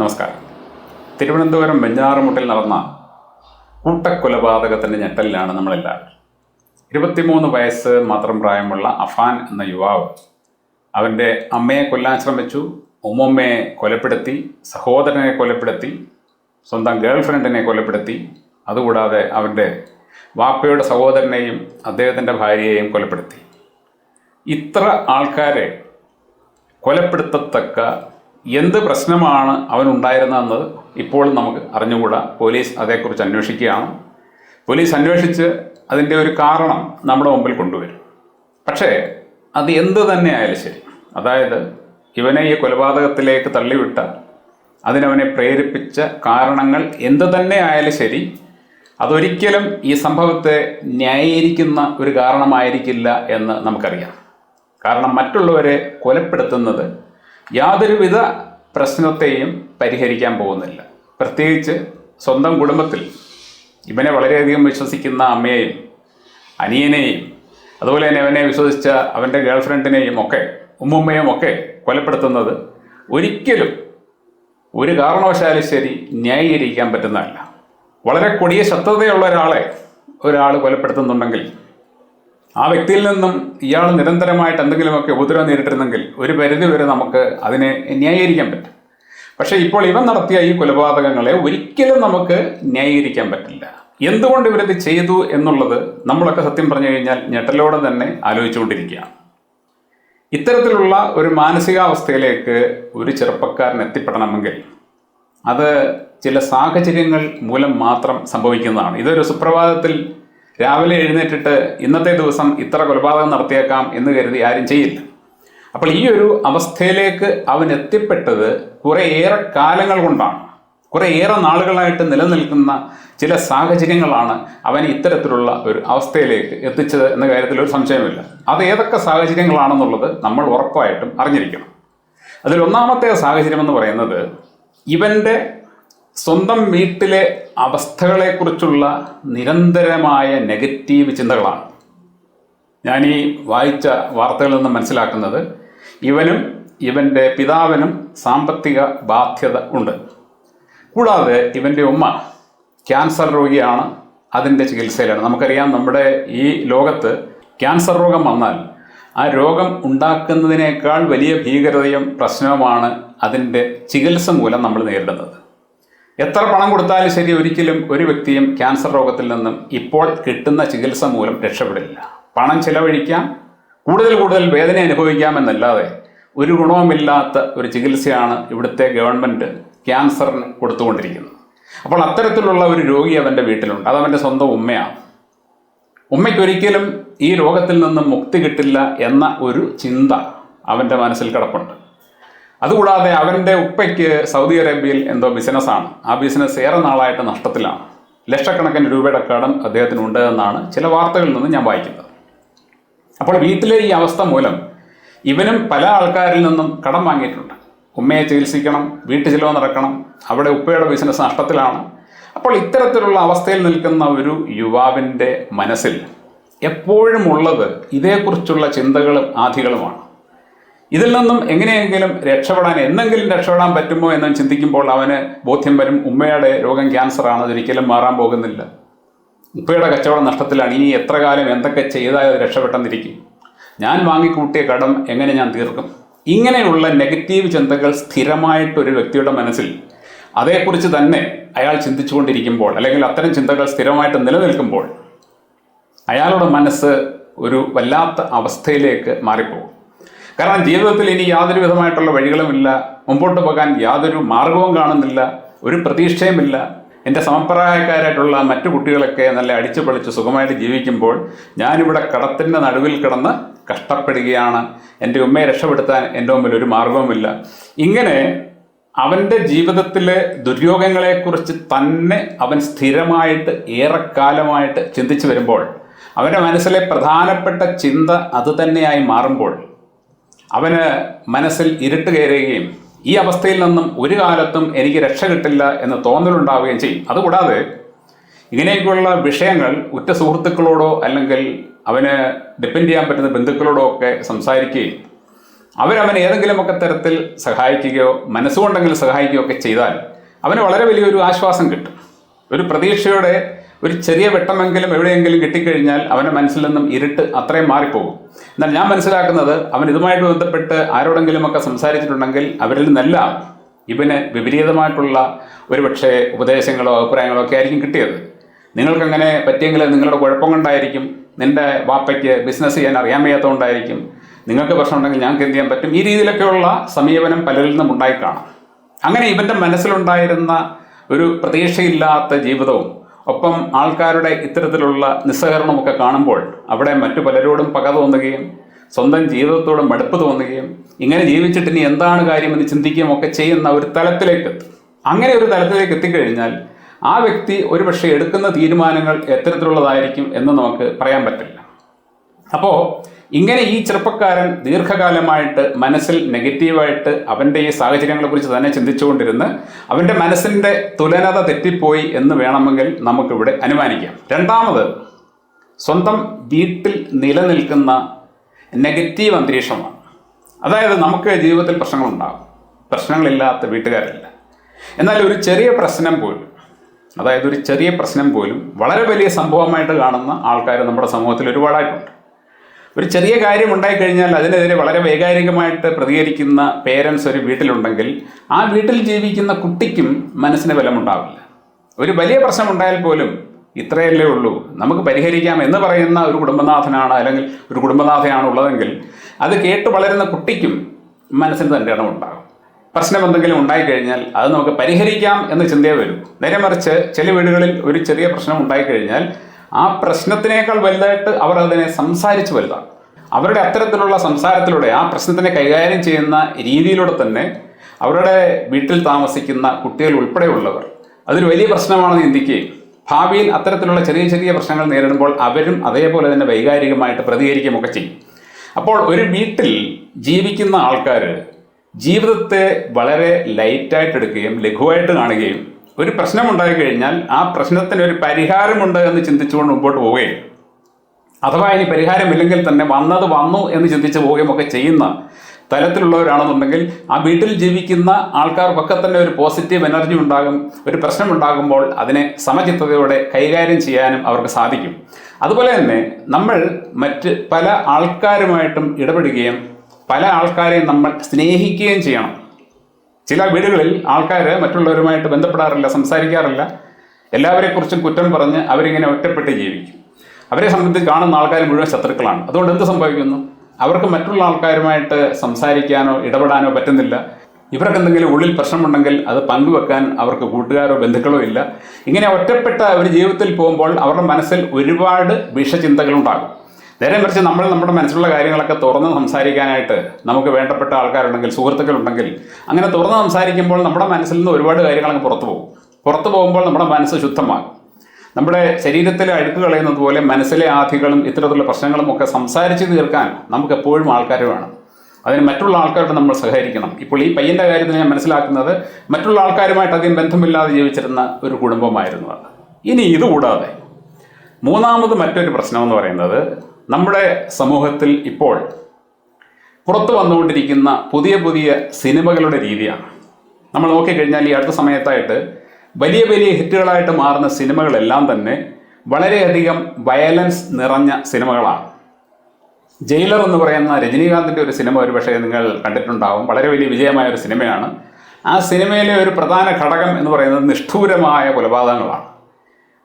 നമസ്കാരം. തിരുവനന്തപുരം വെഞ്ഞാറുമുട്ടിൽ നടന്ന കൂട്ടക്കൊലപാതകത്തിന്റെ ഞെട്ടലിലാണ് നമ്മളെല്ലാവരും. ഇരുപത്തിമൂന്ന് വയസ്സ് മാത്രം പ്രായമുള്ള അഫാൻ എന്ന യുവാവ് അവന്റെ അമ്മയെ കൊല്ലാൻ ശ്രമിച്ചു ഉമ്മമ്മയെ കൊലപ്പെടുത്തി സഹോദരനെ കൊലപ്പെടുത്തി സ്വന്തം ഗേൾഫ്രണ്ടിനെ കൊലപ്പെടുത്തി അതുകൂടാതെ അവന്റെ വാപ്പയുടെ സഹോദരനെയും അദ്ദേഹത്തിന്റെ ഭാര്യയെയും കൊലപ്പെടുത്തി. ഇത്ര ആൾക്കാരെ കൊലപ്പെടുത്തത്തക്ക എന്ത് പ്രശ്നമാണ് അവനുണ്ടായിരുന്നതെന്ന് ഇപ്പോൾ നമുക്ക് അറിഞ്ഞുകൂടാ. പോലീസ് അതേക്കുറിച്ച് അന്വേഷിക്കുകയാണ്. പോലീസ് അന്വേഷിച്ച് അതിന്റെ ഒരു കാരണം നമ്മുടെ മുമ്പിൽ കൊണ്ടുവരും. പക്ഷേ അത് എന്ത് തന്നെ ആയാലും ശരി. അതായത് ഇവനെ ഈ കൊലപാതകത്തിലേക്ക് തള്ളിവിട്ട അതിനവനെ പ്രേരിപ്പിച്ച കാരണങ്ങൾ എന്ത് തന്നെ ആയാലും ശരി അതൊരിക്കലും ഈ സംഭവത്തെ ന്യായീകരിക്കുന്ന ഒരു കാരണമായിരിക്കില്ല എന്ന് നമുക്കറിയാം. കാരണം മറ്റുള്ളവരെ കൊലപ്പെടുത്തുന്നത് യാതൊരുവിധ പ്രശ്നത്തെയും പരിഹരിക്കാൻ പോകുന്നില്ല. പ്രത്യേകിച്ച് സ്വന്തം കുടുംബത്തിൽ ഇവനെ വളരെയധികം വിശ്വസിക്കുന്ന അമ്മയെയും അനിയനെയും അതുപോലെ തന്നെ അവനെ വിശ്വസിച്ച അവന്റെ ഗേൾഫ്രണ്ടിനെയും ഒക്കെ ഉമ്മുമ്മയും ഒക്കെ കൊലപ്പെടുത്തുന്നത് ഒരിക്കലും ഒരു കാരണവശാലും ശരി ന്യായീകരിക്കാൻ പറ്റുന്നതല്ല. വളരെ കൊടിയ ശത്രുതയുള്ള ഒരാളെ ഒരാൾ കൊലപ്പെടുത്തുന്നുണ്ടെങ്കിൽ ആ വ്യക്തിയിൽ നിന്നും ഇയാൾ നിരന്തരമായിട്ട് എന്തെങ്കിലുമൊക്കെ ഉപദ്രവം നേരിട്ടിരുന്നെങ്കിൽ ഒരു പരിധി വരെ നമുക്ക് അതിനെ ന്യായീകരിക്കാൻ പറ്റും. പക്ഷേ ഇപ്പോൾ ഇവൻ നടത്തിയ ഈ കൊലപാതകങ്ങളെ ഒരിക്കലും നമുക്ക് ന്യായീകരിക്കാൻ പറ്റില്ല. എന്തുകൊണ്ട് ഇവരത് ചെയ്തു എന്നുള്ളത് നമ്മളൊക്കെ സത്യം പറഞ്ഞു കഴിഞ്ഞാൽ ഞെട്ടലോടെ തന്നെ ആലോചിച്ചുകൊണ്ടിരിക്കുകയാണ്. ഇത്തരത്തിലുള്ള ഒരു മാനസികാവസ്ഥയിലേക്ക് ഒരു ചെറുപ്പക്കാരൻ എത്തിപ്പെടണമെങ്കിൽ അത് ചില സാഹചര്യങ്ങൾ മൂലം മാത്രം സംഭവിക്കുന്നതാണ്. ഇതൊരു സുപ്രഭാതത്തിൽ രാവിലെ എഴുന്നേറ്റിട്ട് ഇന്നത്തെ ദിവസം ഇത്ര കൊലപാതകം നടത്തിയേക്കാം എന്ന് കരുതി ആരും ചെയ്യില്ല. അപ്പോൾ ഈ ഒരു അവസ്ഥയിലേക്ക് അവൻ എത്തിപ്പെട്ടത് കുറേയേറെ കാലങ്ങൾ കൊണ്ടാണ്. കുറേയേറെ നാളുകളായിട്ട് നിലനിൽക്കുന്ന ചില സാഹചര്യങ്ങളാണ് അവൻ ഇത്തരത്തിലുള്ള ഒരു അവസ്ഥയിലേക്ക് എത്തിച്ചത് എന്ന കാര്യത്തിൽ ഒരു സംശയമില്ല അത് ഏതൊക്കെ സാഹചര്യങ്ങളാണെന്നുള്ളത് നമ്മൾ ഉറപ്പായിട്ടും അറിഞ്ഞിരിക്കണം. അതിൽ ഒന്നാമത്തെ സാഹചര്യം എന്ന് പറയുന്നത് ഇവന്റെ സ്വന്തം വീട്ടിലെ അവസ്ഥകളെക്കുറിച്ചുള്ള നിരന്തരമായ നെഗറ്റീവ് ചിന്തകളാണ്. ഞാൻ ഈ വായിച്ച വാർത്തകളിൽ നിന്ന് മനസ്സിലാക്കുന്നത് ഇവനും ഇവന്റെ പിതാവിനും സാമ്പത്തിക ബാധ്യത ഉണ്ട്. കൂടാതെ ഇവന്റെ ഉമ്മ ക്യാൻസർ രോഗിയാണ് അതിന്റെ ചികിത്സയിലാണ്. നമുക്കറിയാം നമ്മുടെ ഈ ലോകത്ത് ക്യാൻസർ രോഗം വന്നാൽ ആ രോഗം ഉണ്ടാക്കുന്നതിനേക്കാൾ വലിയ ഭീകരതയും പ്രശ്നവുമാണ് അതിന്റെ ചികിത്സ മൂലം നമ്മൾ നേരിടുന്നത്. എത്ര പണം കൊടുത്താലും ശരി ഒരിക്കലും ഒരു വ്യക്തിയും ക്യാൻസർ രോഗത്തിൽ നിന്നും ഇപ്പോൾ കിട്ടുന്ന ചികിത്സ മൂലം രക്ഷപ്പെടില്ല. പണം ചിലവഴിക്കാം കൂടുതൽ കൂടുതൽ വേദന അനുഭവിക്കാമെന്നല്ലാതെ ഒരു ഗുണവുമില്ലാത്ത ഒരു ചികിത്സയാണ് ഇവിടുത്തെ ഗവൺമെന്റ് ക്യാൻസറിന് കൊടുത്തുകൊണ്ടിരിക്കുന്നത്. അപ്പോൾ അത്തരത്തിലുള്ള ഒരു രോഗി അവന്റെ വീട്ടിലുണ്ട്. അത് അവന്റെ സ്വന്തം ഉമ്മയാണ്. ഉമ്മയ്ക്കൊരിക്കലും ഈ രോഗത്തിൽ നിന്നും മുക്തി കിട്ടില്ല എന്ന ഒരു ചിന്ത അവന്റെ മനസ്സിൽ കിടപ്പുണ്ട്. അതുകൂടാതെ അവന്റെ ഉപ്പയ്ക്ക് സൗദി അറേബ്യയിൽ എന്തോ ബിസിനസ്സാണ് ആ ബിസിനസ് ഏറെ നാളായിട്ട് നഷ്ടത്തിലാണ്. ലക്ഷക്കണക്കിന് രൂപയുടെ കടം അദ്ദേഹത്തിനുണ്ട് എന്നാണ് ചില വാർത്തകളിൽ നിന്ന് ഞാൻ വായിക്കുന്നത്. അപ്പോൾ വീട്ടിലെ ഈ അവസ്ഥ മൂലം ഇവനും പല ആൾക്കാരിൽ നിന്നും കടം വാങ്ങിയിട്ടുണ്ട്. ഉമ്മയെ ചികിത്സിക്കണം വീട്ടു ചിലവ് നടക്കണം അവിടെ ഉപ്പയുടെ ബിസിനസ് നഷ്ടത്തിലാണ്. അപ്പോൾ ഇത്തരത്തിലുള്ള അവസ്ഥയിൽ നിൽക്കുന്ന ഒരു യുവാവിന്റെ മനസ്സിൽ എപ്പോഴും ഉള്ളത് ഇതേക്കുറിച്ചുള്ള ചിന്തകളും ആധികളുമാണ്. ഇതിൽ നിന്നും എങ്ങനെയെങ്കിലും രക്ഷപ്പെടാൻ എന്തെങ്കിലും രക്ഷപ്പെടാൻ പറ്റുമോ എന്ന് ചിന്തിക്കുമ്പോൾ അവന് ബോധ്യം വരും ഉമ്മയുടെ രോഗം ക്യാൻസറാണ് അതൊരിക്കലും മാറാൻ പോകുന്നില്ല. ഉപ്പയുടെ കച്ചവടം നഷ്ടത്തിലാണ് ഇനി എത്ര കാലം എന്തൊക്കെ ചെയ്താൽ അത് രക്ഷപ്പെട്ടെന്നിരിക്കും. ഞാൻ വാങ്ങിക്കൂട്ടിയ കടം എങ്ങനെ ഞാൻ തീർക്കും? ഇങ്ങനെയുള്ള നെഗറ്റീവ് ചിന്തകൾ സ്ഥിരമായിട്ട് ഒരു വ്യക്തിയുടെ മനസ്സിൽ അതേക്കുറിച്ച് തന്നെ അയാൾ ചിന്തിച്ചുകൊണ്ടിരിക്കുമ്പോൾ അല്ലെങ്കിൽ അത്തരം ചിന്തകൾ സ്ഥിരമായിട്ട് നിലനിൽക്കുമ്പോൾ അയാളുടെ മനസ്സ് ഒരു വല്ലാത്ത അവസ്ഥയിലേക്ക് മാറിപ്പോകും. കാരണം ജീവിതത്തിൽ ഇനി യാതൊരു വിധമായിട്ടുള്ള വഴികളുമില്ല. മുമ്പോട്ട് പോകാൻ യാതൊരു മാർഗവും കാണുന്നില്ല. ഒരു പ്രതീക്ഷയുമില്ല. എന്റെ സമപ്രായക്കാരായിട്ടുള്ള മറ്റു കുട്ടികളൊക്കെ നല്ല അടിച്ചു പൊളിച്ച് സുഖമായിട്ട് ജീവിക്കുമ്പോൾ ഞാനിവിടെ കടത്തിന്റെ നടുവിൽ കിടന്ന് കഷ്ടപ്പെടുകയാണ്. എന്റെ ഉമ്മയെ രക്ഷപ്പെടുത്താൻ എന്റെ മുമ്പിൽ ഒരു മാർഗവുമില്ല. ഇങ്ങനെ അവന്റെ ജീവിതത്തിലെ ദുര്യോഗങ്ങളെക്കുറിച്ച് തന്നെ അവൻ സ്ഥിരമായിട്ട് ഏറെക്കാലമായിട്ട് ചിന്തിച്ചു വരുമ്പോൾ അവന്റെ മനസ്സിലെ പ്രധാനപ്പെട്ട ചിന്ത അതുതന്നെയായി മാറുമ്പോൾ അവന് മനസ്സിൽ ഇരുട്ട് കയറുകയും ഈ അവസ്ഥയിൽ നിന്നും ഒരു കാലത്തും എനിക്ക് രക്ഷ കിട്ടില്ല എന്ന് തോന്നലുണ്ടാവുകയും ചെയ്യും. അതുകൂടാതെ ഇങ്ങനെയൊക്കെയുള്ള വിഷയങ്ങൾ ഉറ്റ സുഹൃത്തുക്കളോടോ അല്ലെങ്കിൽ അവന് ഡിപ്പെൻഡ് ചെയ്യാൻ പറ്റുന്ന ബന്ധുക്കളോടോ ഒക്കെ സംസാരിക്കുകയും അവരവൻ ഏതെങ്കിലുമൊക്കെ തരത്തിൽ സഹായിക്കുകയോ മനസ്സുകൊണ്ടെങ്കിലും സഹായിക്കുകയോ ഒക്കെ ചെയ്താൽ അവന് വളരെ വലിയൊരു ആശ്വാസം കിട്ടും. ഒരു പ്രതീക്ഷയുടെ ഒരു ചെറിയ വെട്ടമെങ്കിലും എവിടെയെങ്കിലും കിട്ടിക്കഴിഞ്ഞാൽ അവന്റെ മനസ്സിൽ നിന്നും ഇരുട്ട് അത്രയും മാറിപ്പോകും. എന്നാൽ ഞാൻ മനസ്സിലാക്കുന്നത് അവൻ ഇതുമായിട്ട് ബന്ധപ്പെട്ട് ആരോടെങ്കിലുമൊക്കെ സംസാരിച്ചിട്ടുണ്ടെങ്കിൽ അവരിൽ നിന്നെല്ലാം ഇവന് വിപരീതമായിട്ടുള്ള ഒരുപക്ഷെ ഉപദേശങ്ങളോ അഭിപ്രായങ്ങളോ ഒക്കെ ആയിരിക്കും കിട്ടിയത്. നിങ്ങൾക്കങ്ങനെ പറ്റിയെങ്കിൽ നിങ്ങളുടെ കുഴപ്പം കൊണ്ടായിരിക്കും നിന്റെ വാപ്പയ്ക്ക് ബിസിനസ് ചെയ്യാൻ അറിയാൻ വയ്യാത്തതുകൊണ്ടായിരിക്കും നിങ്ങൾക്ക് പ്രശ്നമുണ്ടെങ്കിൽ ഞങ്ങൾക്ക് എന്ത് ചെയ്യാൻ പറ്റും? ഈ രീതിയിലൊക്കെയുള്ള സമീപനം പലരിൽ നിന്നും ഉണ്ടായി കാണാം അങ്ങനെ ഇവന്റെ മനസ്സിലുണ്ടായിരുന്ന ഒരു പ്രതീക്ഷയില്ലാത്ത ജീവിതവും ഒപ്പം ആൾക്കാരുടെ ഇത്തരത്തിലുള്ള നിസ്സഹകരണമൊക്കെ കാണുമ്പോൾ അവിടെ മറ്റു പലരോടും പക തോന്നുകയും സ്വന്തം ജീവിതത്തോട് മടുപ്പ് തോന്നുകയും ഇങ്ങനെ ജീവിച്ചിട്ട് ഇനി എന്താണ് കാര്യമെന്ന് ചിന്തിക്കുകയും ഒക്കെ ചെയ്യുന്ന ഒരു തലത്തിലേക്ക് അങ്ങനെ ഒരു തലത്തിലേക്ക് എത്തിക്കഴിഞ്ഞാൽ ആ വ്യക്തി ഒരുപക്ഷെ എടുക്കുന്ന തീരുമാനങ്ങൾ എത്തരത്തിലുള്ളതായിരിക്കും എന്ന് നമുക്ക് പറയാൻ പറ്റില്ല. അപ്പോൾ ഇങ്ങനെ ഈ ചെറുപ്പക്കാരൻ ദീർഘകാലമായിട്ട് മനസ്സിൽ നെഗറ്റീവായിട്ട് അവന്റെ ഈ സാഹചര്യങ്ങളെക്കുറിച്ച് തന്നെ ചിന്തിച്ചുകൊണ്ടിരുന്ന് അവന്റെ മനസ്സിന്റെ തുലനത തെറ്റിപ്പോയി എന്ന് വേണമെങ്കിൽ നമുക്കിവിടെ അനുമാനിക്കാം. രണ്ടാമത് സ്വന്തം വീട്ടിൽ നിലനിൽക്കുന്ന നെഗറ്റീവ് അന്തരീക്ഷമാണ്. അതായത് നമുക്ക് ജീവിതത്തിൽ പ്രശ്നങ്ങളുണ്ടാകും. പ്രശ്നങ്ങളില്ലാത്ത വീട്ടുകാരില്ല. എന്നാൽ ഒരു ചെറിയ പ്രശ്നം പോലും അതായത് ഒരു ചെറിയ പ്രശ്നം പോലും വളരെ വലിയ സംഭവമായിട്ട് കാണുന്ന ആൾക്കാർ നമ്മുടെ സമൂഹത്തിൽ ഒരുപാടായിട്ടുണ്ട്. ഒരു ചെറിയ കാര്യം ഉണ്ടായിക്കഴിഞ്ഞാൽ അതിനെതിരെ വളരെ വൈകാരികമായിട്ട് പ്രതികരിക്കുന്ന പേരൻസ് ഒരു വീട്ടിലുണ്ടെങ്കിൽ ആ വീട്ടിൽ ജീവിക്കുന്ന കുട്ടിക്കും മനസ്സിന് ബലമുണ്ടാവില്ല. ഒരു വലിയ പ്രശ്നം ഉണ്ടായാൽ പോലും ഇത്രയല്ലേ ഉള്ളൂ. നമുക്ക് പരിഹരിക്കാം എന്ന് പറയുന്ന ഒരു കുടുംബനാഥനാണ് അല്ലെങ്കിൽ ഒരു കുടുംബനാഥയാണ് ഉള്ളതെങ്കിൽ അത് കേട്ട് വളരുന്ന കുട്ടിക്കും മനസ്സിന് തന്റെ ഇടം ഉണ്ടാകും പ്രശ്നം എന്തെങ്കിലും ഉണ്ടായിക്കഴിഞ്ഞാൽ അത് നമുക്ക് പരിഹരിക്കാം എന്ന് ചിന്തയെ വരും. നേരെ മറിച്ച് ചില വീടുകളിൽ ഒരു ചെറിയ പ്രശ്നം ഉണ്ടായിക്കഴിഞ്ഞാൽ ആ പ്രശ്നത്തിനേക്കാൾ വലുതായിട്ട് അവർ അതിനെ സംസാരിച്ച് വലുതാണ്. അവരുടെ അത്തരത്തിലുള്ള സംസാരത്തിലൂടെ ആ പ്രശ്നത്തിനെ കൈകാര്യം ചെയ്യുന്ന രീതിയിലൂടെ തന്നെ അവരുടെ വീട്ടിൽ താമസിക്കുന്ന കുട്ടികൾ ഉൾപ്പെടെയുള്ളവർ അതൊരു വലിയ പ്രശ്നമാണെന്ന് ചിന്തിക്കുകയും ഭാവിയിൽ അത്തരത്തിലുള്ള ചെറിയ ചെറിയ പ്രശ്നങ്ങൾ നേരിടുമ്പോൾ അവരും അതേപോലെ തന്നെ വൈകാരികമായിട്ട് പ്രതികരിക്കുകയൊക്കെ ചെയ്യും. അപ്പോൾ ഒരു വീട്ടിൽ ജീവിക്കുന്ന ആൾക്കാർ ജീവിതത്തെ വളരെ ലൈറ്റായിട്ട് എടുക്കുകയും ലഘുവായിട്ട് കാണുകയും ഒരു പ്രശ്നം ഉണ്ടായി കഴിഞ്ഞാൽ ആ പ്രശ്നത്തിന് ഒരു പരിഹാരമുണ്ട് എന്ന് ചിന്തിച്ചുകൊണ്ട് മുമ്പോട്ട് പോവുകയും. അഥവാ ഇനി പരിഹാരമില്ലെങ്കിൽ തന്നെ വന്നത് വന്നു എന്ന് ചിന്തിച്ച് പോവുകയും ഒക്കെ ചെയ്യുന്ന തലത്തിലുള്ളവരാണെന്നുണ്ടെങ്കിൽ ആ വീട്ടിൽ ജീവിക്കുന്ന ആൾക്കാർക്കൊക്കെ തന്നെ ഒരു പോസിറ്റീവ് എനർജി ഉണ്ടാകും ഒരു പ്രശ്നം ഉണ്ടാകുമ്പോൾ അതിനെ സമചിത്തതയോടെ കൈകാര്യം ചെയ്യാനും അവർക്ക് സാധിക്കും. അതുപോലെ തന്നെ നമ്മൾ മറ്റ് പല ആൾക്കാരുമായിട്ടും ഇടപെടുകയും പല ആൾക്കാരെയും നമ്മൾ സ്നേഹിക്കുകയും ചെയ്യണം. ചില വീടുകളിൽ ആൾക്കാർ മറ്റുള്ളവരുമായിട്ട് ബന്ധപ്പെടാറില്ല സംസാരിക്കാറില്ല. എല്ലാവരെക്കുറിച്ചും കുറ്റം പറഞ്ഞ് അവരിങ്ങനെ ഒറ്റപ്പെട്ട് ജീവിക്കും. അവരെ സംബന്ധിച്ച് കാണുന്ന ആൾക്കാർ മുഴുവൻ ശത്രുക്കളാണ്. അതുകൊണ്ട് എന്ത് സംഭവിക്കുന്നു? അവർക്ക് മറ്റുള്ള ആൾക്കാരുമായിട്ട് സംസാരിക്കാനോ ഇടപെടാനോ പറ്റുന്നില്ല. ഇവർക്ക് എന്തെങ്കിലും ഉള്ളിൽ പ്രശ്നമുണ്ടെങ്കിൽ അത് പങ്കുവെക്കാൻ അവർക്ക് കൂട്ടുകാരോ ബന്ധുക്കളോ ഇല്ല. ഇങ്ങനെ ഒറ്റപ്പെട്ട ഒരു ജീവിതത്തിൽ പോകുമ്പോൾ അവരുടെ മനസ്സിൽ ഒരുപാട് വിഷചിന്തകളുണ്ടാകും. നേരെ മറിച്ച് നമ്മൾ നമ്മുടെ മനസ്സിലുള്ള കാര്യങ്ങളൊക്കെ തുറന്ന് സംസാരിക്കാനായിട്ട് നമുക്ക് വേണ്ടപ്പെട്ട ആൾക്കാരുണ്ടെങ്കിൽ സുഹൃത്തുക്കളുണ്ടെങ്കിൽ അങ്ങനെ തുറന്ന് സംസാരിക്കുമ്പോൾ നമ്മുടെ മനസ്സിൽ നിന്ന് ഒരുപാട് കാര്യങ്ങൾ അങ്ങ് പുറത്തു പോകും. പുറത്തു പോകുമ്പോൾ നമ്മുടെ മനസ്സ് ശുദ്ധമാകും. നമ്മുടെ ശരീരത്തിലെ അഴുക്ക് കളയുന്നത് പോലെ മനസ്സിലെ ആധികളും ഇത്തരത്തിലുള്ള പ്രശ്നങ്ങളും ഒക്കെ സംസാരിച്ച് തീർക്കാൻ നമുക്ക് എപ്പോഴും ആൾക്കാർ വേണം. അതിന് മറ്റുള്ള ആൾക്കാരോട് നമ്മൾ സഹകരിക്കണം. ഇപ്പോൾ ഈ പയ്യന്റെ കാര്യത്തിൽ ഞാൻ മനസ്സിലാക്കുന്നത് മറ്റുള്ള ആൾക്കാരുമായിട്ട് അധികം ബന്ധമില്ലാതെ ജീവിച്ചിരുന്ന ഒരു കുടുംബമായിരുന്നു അത്. ഇനി ഇതുകൂടാതെ മൂന്നാമത് മറ്റൊരു പ്രശ്നമെന്ന് പറയുന്നത് നമ്മുടെ സമൂഹത്തിൽ ഇപ്പോൾ പുറത്തു വന്നുകൊണ്ടിരിക്കുന്ന പുതിയ പുതിയ സിനിമകളുടെ രീതിയാണ്. നമ്മൾ നോക്കിക്കഴിഞ്ഞാൽ ഈ അടുത്ത സമയത്തായിട്ട് വലിയ വലിയ ഹിറ്റുകളായിട്ട് മാറുന്ന സിനിമകളെല്ലാം തന്നെ വളരെയധികം വയലൻസ് നിറഞ്ഞ സിനിമകളാണ്. ജയിലർ എന്ന് പറയുന്ന രജനീകാന്തിന്റെ ഒരു സിനിമ ഒരു പക്ഷേ നിങ്ങൾ കണ്ടിട്ടുണ്ടാവും. വളരെ വലിയ വിജയമായ ഒരു സിനിമയാണ്. ആ സിനിമയിലെ ഒരു പ്രധാന ഘടകം എന്ന് പറയുന്നത് നിഷ്ഠൂരമായ കൊലപാതകങ്ങളാണ്.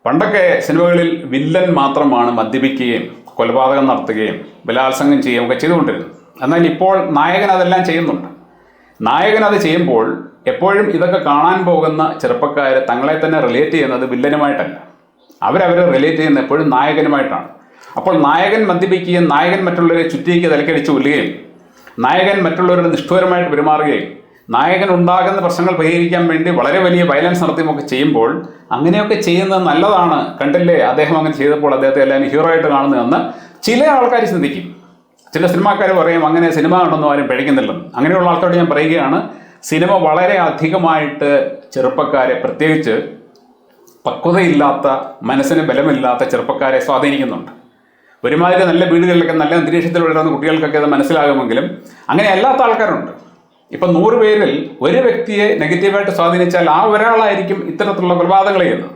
പണ്ടൊക്കെ സിനിമകളിൽ വില്ലൻ മാത്രമാണ് മദ്യപിക്കുകയും കൊലപാതകം നടത്തുകയും ബലാത്സംഗം ചെയ്യുകയും ഒക്കെ ചെയ്തുകൊണ്ടിരുന്നത്. എന്നാൽ ഇപ്പോൾ നായകൻ അതെല്ലാം ചെയ്യുന്നുണ്ട്. നായകൻ അത് ചെയ്യുമ്പോൾ എപ്പോഴും ഇതൊക്കെ കാണാൻ പോകുന്ന ചെറുപ്പക്കാർ തങ്ങളെ തന്നെ റിലേറ്റ് ചെയ്യുന്നത് വില്ലനുമായിട്ടല്ല. അവരവരെ റിലേറ്റ് ചെയ്യുന്നത് എപ്പോഴും നായകനുമായിട്ടാണ്. അപ്പോൾ നായകൻ മദ്യപിക്കുകയും നായകൻ മറ്റുള്ളവരെ ചുറ്റിക്ക് തലക്കടിച്ച് കൊല്ലുകയും നായകൻ മറ്റുള്ളവരുടെ നിഷ്ഠൂരമായിട്ട് പെരുമാറുകയും നായകൻ ഉണ്ടാകുന്ന പ്രശ്നങ്ങൾ പരിഹരിക്കാൻ വേണ്ടി വളരെ വലിയ വയലൻസ് നടത്തിയൊക്കെ ചെയ്യുമ്പോൾ അങ്ങനെയൊക്കെ ചെയ്യുന്നത് നല്ലതാണ്. കണ്ടില്ലേ? അദ്ദേഹം അങ്ങനെ ചെയ്തപ്പോൾ അദ്ദേഹത്തെ എല്ലാവരും ഹീറോ ആയിട്ട് കാണുന്നതെന്ന് ചില ആൾക്കാർ ചിന്തിക്കും. ചില സിനിമാക്കാർ പറയും അങ്ങനെ സിനിമ കണ്ടൊന്നും ആരും പിഴയ്ക്കുന്നില്ലെന്ന് അങ്ങനെയുള്ള ആൾക്കാരോട് ഞാൻ പറയുകയാണ് സിനിമ വളരെ അധികമായിട്ട് ചെറുപ്പക്കാരെ പ്രത്യേകിച്ച് പക്വതയില്ലാത്ത മനസ്സിന് ബലമില്ലാത്ത ചെറുപ്പക്കാരെ സ്വാധീനിക്കുന്നുണ്ട്. ഒരുമാതിരി നല്ല വീടുകളിലൊക്കെ നല്ല അന്തരീക്ഷത്തിൽ വളരുന്ന കുട്ടികൾക്കൊക്കെ അത് മനസ്സിലാകുമെങ്കിലും അങ്ങനെ അല്ലാത്ത ആൾക്കാരുണ്ട്. ഇപ്പം നൂറ് പേരിൽ ഒരു വ്യക്തിയെ നെഗറ്റീവായിട്ട് സ്വാധീനിച്ചാൽ ആ ഒരാളായിരിക്കും ഇത്തരത്തിലുള്ള കൊലപാതകങ്ങൾ ചെയ്യുന്നത്.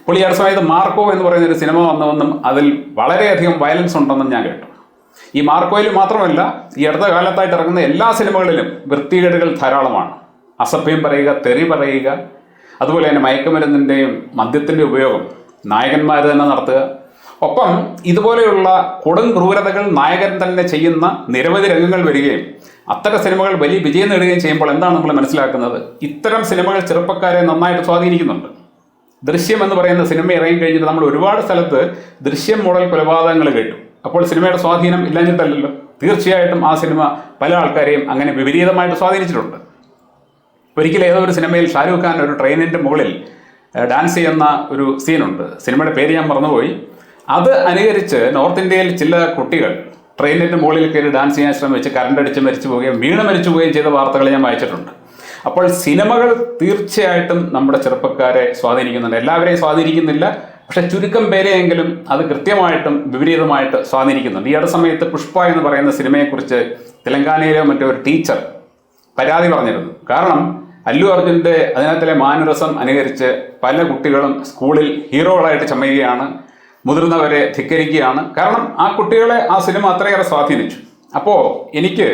ഇപ്പോൾ ഈ അടുത്ത സമയത്ത് മാർക്കോ എന്ന് പറയുന്ന ഒരു സിനിമ വന്നുവെന്നും അതിൽ വളരെയധികം വയലൻസ് ഉണ്ടെന്നും ഞാൻ കേട്ടു. ഈ മാർക്കോയിൽ മാത്രമല്ല ഈ അടുത്ത കാലത്തായിട്ട് ഇറങ്ങുന്ന എല്ലാ സിനിമകളിലും വൃത്തികേടുകൾ ധാരാളമാണ്. അസഭ്യം പറയുക തെറി പറയുക അതുപോലെ തന്നെ മയക്കുമരുന്നിന്റെയും മദ്യത്തിന്റെ ഉപയോഗം നായകന്മാർ തന്നെ നടത്തുക. ഒപ്പം ഇതുപോലെയുള്ള കൊടും ക്രൂരതകൾ നായകൻ തന്നെ ചെയ്യുന്ന നിരവധി രംഗങ്ങൾ വരികയും അത്തരം സിനിമകൾ വലിയ വിജയം നേടുകയും ചെയ്യുമ്പോൾ എന്താണ് നമ്മൾ മനസ്സിലാക്കുന്നത്? ഇത്തരം സിനിമകൾ ചെറുപ്പക്കാരെ നന്നായിട്ട് സ്വാധീനിക്കുന്നുണ്ട്. ദൃശ്യം എന്ന് പറയുന്ന സിനിമ ഇറങ്ങി കഴിഞ്ഞിട്ട് നമ്മൾ ഒരുപാട് സ്ഥലത്ത് ദൃശ്യം മോഡൽ കൊലപാതകങ്ങൾ കേട്ടു. അപ്പോൾ സിനിമയുടെ സ്വാധീനം ഇല്ലാഞ്ഞിട്ടല്ലല്ലോ. തീർച്ചയായിട്ടും ആ സിനിമ പല ആൾക്കാരെയും അങ്ങനെ വിപരീതമായിട്ട് സ്വാധീനിച്ചിട്ടുണ്ട്. ഒരിക്കലും ഏതോ ഒരു സിനിമയിൽ ഷാരൂഖ് ഖാൻ ഒരു ട്രെയിനിന്റെ മുകളിൽ ഡാൻസ് ചെയ്യുന്ന ഒരു സീനുണ്ട്. സിനിമയുടെ പേര് ഞാൻ മറന്നുപോയി. അത് അനുകരിച്ച് നോർത്ത് ഇന്ത്യയിൽ ചില കുട്ടികൾ ട്രെയിനിന്റെ മുകളിൽ കയറി ഡാൻസ് ചെയ്യാൻ ശ്രമിച്ച് കറണ്ട് അടിച്ച് മരിച്ചു പോവുകയും വീണ് മരിച്ചു പോവുകയും ചെയ്ത വാർത്തകൾ ഞാൻ വായിച്ചിട്ടുണ്ട്. അപ്പോൾ സിനിമകൾ തീർച്ചയായിട്ടും നമ്മുടെ ചെറുപ്പക്കാരെ സ്വാധീനിക്കുന്നുണ്ട്. എല്ലാവരെയും സ്വാധീനിക്കുന്നില്ല. പക്ഷെ ചുരുക്കം പേരെയെങ്കിലും അത് കൃത്യമായിട്ടും വിപരീതമായിട്ട് സ്വാധീനിക്കുന്നുണ്ട്. ഈ അടുത്ത സമയത്ത് പുഷ്പ എന്ന് പറയുന്ന സിനിമയെക്കുറിച്ച് തെലങ്കാനയിലെ മറ്റൊരു ഒരു ടീച്ചർ പരാതി പറഞ്ഞിരുന്നു. കാരണം അല്ലു അർജുന്റെ അതിനകത്തിലെ മാനരസം അനുകരിച്ച് പല കുട്ടികളും സ്കൂളിൽ ഹീറോകളായിട്ട് ചമയുകയാണ്. മുതിർന്നവരെ ധിക്കരിക്കുകയാണ്. കാരണം ആ കുട്ടികളെ ആ സിനിമ അത്രയേറെ സ്വാധീനിച്ചു. അപ്പോൾ എനിക്ക്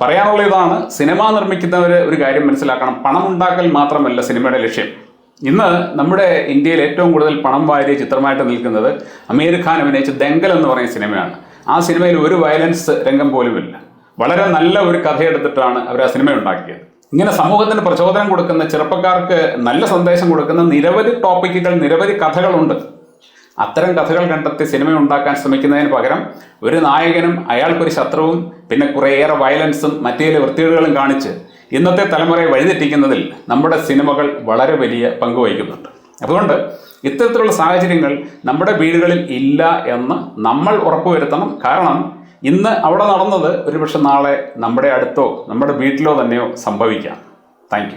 പറയാനുള്ള ഇതാണ് സിനിമ നിർമ്മിക്കുന്നവർ ഒരു കാര്യം മനസ്സിലാക്കണം. പണം ഉണ്ടാക്കൽ മാത്രമല്ല സിനിമയുടെ ലക്ഷ്യം. ഇന്ന് നമ്മുടെ ഇന്ത്യയിൽ ഏറ്റവും കൂടുതൽ പണം വാരിയ ചിത്രമായിട്ട് നിൽക്കുന്നത് അമീർ ഖാൻ അഭിനയിച്ച ദെങ്കൽ എന്ന് പറയുന്ന സിനിമയാണ്. ആ സിനിമയിൽ ഒരു വയലൻസ് രംഗം പോലുമില്ല. വളരെ നല്ല ഒരു കഥയെടുത്തിട്ടാണ് അവർ ആ സിനിമ ഉണ്ടാക്കിയത്. ഇങ്ങനെ സമൂഹത്തിന് പ്രചോദനം കൊടുക്കുന്ന ചെറുപ്പക്കാർക്ക് നല്ല സന്ദേശം കൊടുക്കുന്ന നിരവധി ടോപ്പിക്കുകൾ നിരവധി കഥകളുണ്ട്. അത്തരം കഥകൾ കണ്ടെത്തി സിനിമ ഉണ്ടാക്കാൻ ശ്രമിക്കുന്നതിന് പകരം ഒരു നായകനും അയാൾക്കൊരു ശത്രുവും പിന്നെ കുറേയേറെ വയലൻസും മറ്റേ വൃത്തികളും കാണിച്ച് ഇന്നത്തെ തലമുറയെ വഴിതെറ്റിക്കുന്നതിൽ നമ്മുടെ സിനിമകൾ വളരെ വലിയ പങ്ക് വഹിക്കുന്നുണ്ട്. അതുകൊണ്ട് ഇത്തരത്തിലുള്ള സാഹചര്യങ്ങൾ നമ്മുടെ വീടുകളിൽ ഇല്ല എന്ന് നമ്മൾ ഉറപ്പുവരുത്തണം. കാരണം ഇന്ന് അവിടെ നടന്നത് ഒരുപക്ഷെ നാളെ നമ്മുടെ അടുത്തോ നമ്മുടെ വീട്ടിലോ തന്നെയോ സംഭവിക്കാം. താങ്ക്